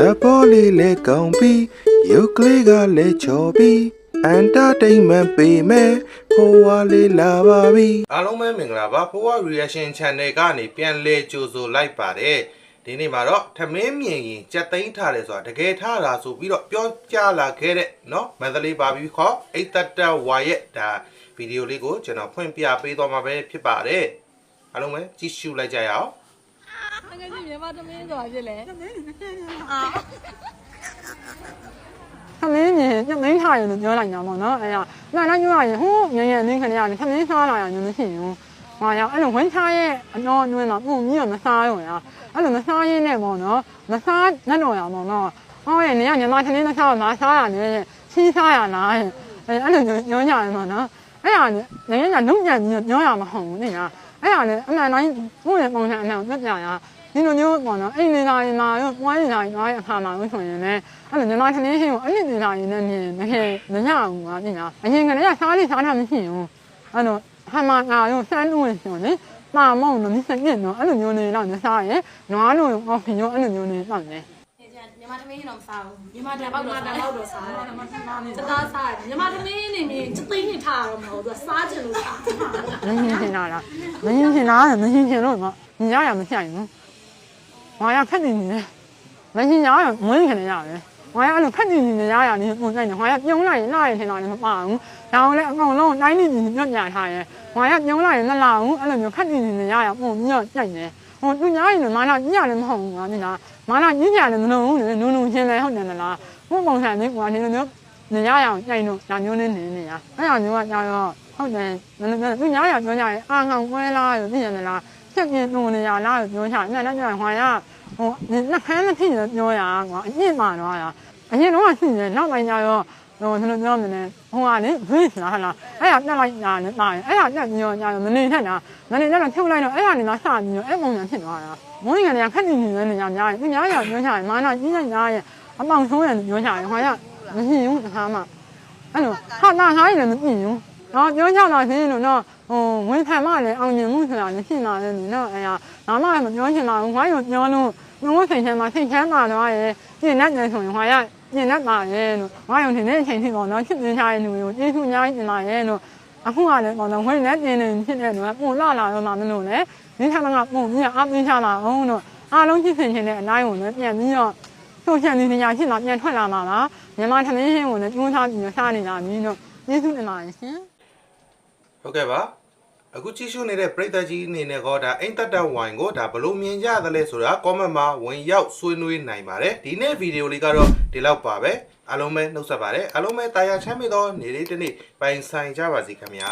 ဇပေါ်လေးလဲကောင်းပြီးရုပ်ကလေးကလည်းချော်ပြီးအန်တာတိန်မန်ပေးမယ်ဖိုးဝါလေးလာပါပြီအားလုံးပဲမင်္ဂလာပါဖိုးဝါ reaction channel ကနေပြန်လဲကြိုဆိုလိုက်ပါတယ်ဒီနေ့မှာတော့ထမင်းမြင်ရင်ကြက်သိမ်းထားတယ်ဆိုတာတကယ်ထားတာဆိုပြီးတော့ပြောကြလာခဲ့တဲ့เนาะမန္တလေးပါပြီခေါ်အိတ်တတဝါရဲ့ဒါဗီဒီယိုလေးကိုကျွန်တော်ဖွင့်ပြပေးသွားမှာပဲဖြစ်ပါတယ်အားလုံးပဲကြည့်ရှုလိုက်ကြရအောင် ငါကကြီးမြန်မာသမင်းဆိုတာဖြစ်လေအာသမင်းကြီးသမင်းထားရင်လို့ပြောလိုက်တာပေါ့နော်အဲ့ဒါနားနားပြောရရင်ဟိုးငယ်ငယ်လေးခဏရတယ်သမင်းစားလာရင်မရှိဘူးဟာရအဲ့လိုဝင်းထားရဲ့အတော်အတွင်းမှာပုံကြီးကမစားရုံရအဲ့လိုမစားရင်းနဲ့ပေါ့နော်မစားနဲ့တော့ရပေါ့နော်ဟောရဲ့နေကညီမသမင်းမစားတော့မစားရနဲ့စီးစားရလားအဲ့အဲ့လိုညညရမှာနော်အဲ့ဒါနဲ့ငယ်ငယ်ကလုံးပြန်ပြီးညောရမှာဟုတ်ဘူးနေကအဲ့ဒါနဲ့အမှန်တိုင်းကိုယ့်ရဲ့ပုံစံအမှန်ကိုပြပြရ ဒီလိုမျိုးပေါ့နော်အိမ်နေတာရင်လာရောပွားနေတာရင်လာအခါမှာလို့ဆိုရင်လည်းအဲ့လိုညီမသမင်းရှင်ကိုအဲ့ဒီနေတာရင်လည်းမြင်မခဲ့မရဘူးကွာပြင်လားအရင်ကတည်းကစားလိစားတာမရှိဘူးအဲ့တော့ဟာမငါရောစမ်းလို့ရှင်လေမာမောင်လို့မစက်ညင်တော့အဲ့လိုမျိုးနေတော့မစားရင်နွားလို့အော်ခင်ရောအဲ့လိုမျိုးနေတော့တယ်မြန်မာသမင်းတော့မစားဘူးမြန်မာတန်ပေါက်တော့တန်ပေါက်တော့စားတယ်စသားစားတယ်မြန်မာသမင်းနေမြင်စသိန်းနေထားတော့မဟုတ်သူစားချင်လို့စားမင်းရှင်ရှင်လာလားမင်းရှင်လာမင်းရှင်လို့မညရမဆိုင်ဘူးငါရဖက်နေနေမင်းရှင်ရမွေးခင်ရတယ်ငါရအဲ့လိုဖက်နေနေရရနေပုံစံနဲ့ငါရပြုံးလိုက်ရင်လာရင်ထင်တာလည်းမပါဘူး ဒါအောင်လည်းအကောင်လုံးတိုင်းနေနေညွတ်ညာထားရဲ့ငါရပြုံးလိုက်ရင်မလာဘူးအဲ့လိုမျိုးဖက်နေနေရရပုံညွတ်ကြိုက်နေဟိုသူညာရင်မာနာညလည်းမဟုတ်ဘူးငါမြင်လားမာနာညညာလည်းမလုံးဘူးလေနုံနုံချင်းလည်းဟုတ်တယ်လားဘုံပုံစံလေးကွာနေလိုမျိုးနေရရအောင်ကြိုက်လို့ညာမျိုးနဲ့နေနေရအဲ့ဒါမျိုးကညာတော့ဟုတ်တယ်မလို့သူညာရပြောကြရင်အာငောင်ပွဲလားလို့သိရမလားချက်ပြင်းနုံနေရလားလို့ပြောချင်တယ်အဲ့ဒါကြောင့်ဟွာရ ဟိုနှခမ်းတစ်ဖြစ်ပြောရကွာအညစ်မှာတော့ရအရင်တော့ရှိတယ်နောက်ပိုင်းကျတော့ဟိုဘယ်လိုပြောမလဲဟိုကလေဝိသလားဟလားအဲ့ဒါတက်လိုက်ညာနဲ့တာရင်အဲ့ဒါတက်ညောညာမနေထက်တာမနေတော့ထုတ်လိုက်တော့အဲ့ဒါနေတော့စပြီးတော့အဲ့ပုံစံဖြစ်သွားတာမုန်းရင်ကလည်းခက်နေနေနေညာညာရင်ညာရပြောချင်မာနာကြီးညာရဲ့အပေါင်ဆုံးရပြောချင်ဟွာရမရှိဘူးတစ်ခါမှအဲ့လိုဟာလာငါရင်လည်းမသိဘူးတော့ပြောချင်တာရှင်းလို့တော့ ဟိုဝင်ခံမှလည်းအောင်မြင်မှုဆိုတာလည်းရှိလာတယ်နော်အဲ့ဒါဒါမှလည်းမပြောချင်ပါဘူးခွာရုံပြောလို့ငုံစိတ်ထဲမှာစိတ်ချမ်းသာတော့ရဲ့ပြင်းနဲ့နေဆိုရင်ခွာရပြင်းနဲ့ပါရဲ့လို့ခွာရုံထင်တဲ့အချိန်ထိပေါ့နော်ချစ်နေချာရဲ့လူကိုကျေးဇူးအများကြီးတင်ပါရဲ့လို့အခုကလည်းပေါ့နော်ဝင်နဲ့ပြင်းနေဖြစ်တဲ့လူကပုံလာလာတော့မှမလို့လေဒီခါကပုံမြအပင်းချလာအောင်လို့အားလုံးချစ်စင်ခြင်းတဲ့အတိုင်းကိုလည်းပြန်ပြီးတော့ဆိုရှယ်မီဒီယာဖြစ်လာပြန်ထွက်လာမှာလားမြန်မာသမင်းရှင်းကိုလည်းကျွန်းစားပြီးစားနေတာပြီးတော့ကျေးဇူးတင်ပါတယ်ရှင်ဟုတ်ကဲ့ပါ အခုကြည့်ရှုနေတဲ့ပရိသတ်ကြီးအနေနဲ့ကောဒါအိမ်တက်တဝိုင်ကိုဒါဘလို့မြင်ကြသလဲဆိုတာ comment မှာဝင်ရောက်ဆွေးနွေးနိုင်ပါတယ်ဒီနေ့ဗီဒီယိုလေးကတော့ဒီလောက်ပါပဲအားလုံးပဲနှုတ်ဆက်ပါတယ်အားလုံးပဲတာယာချမ်းမြေသောနေ့လေးတစ်နေ့ပိုင်ဆိုင်ကြပါစေခင်ဗျာ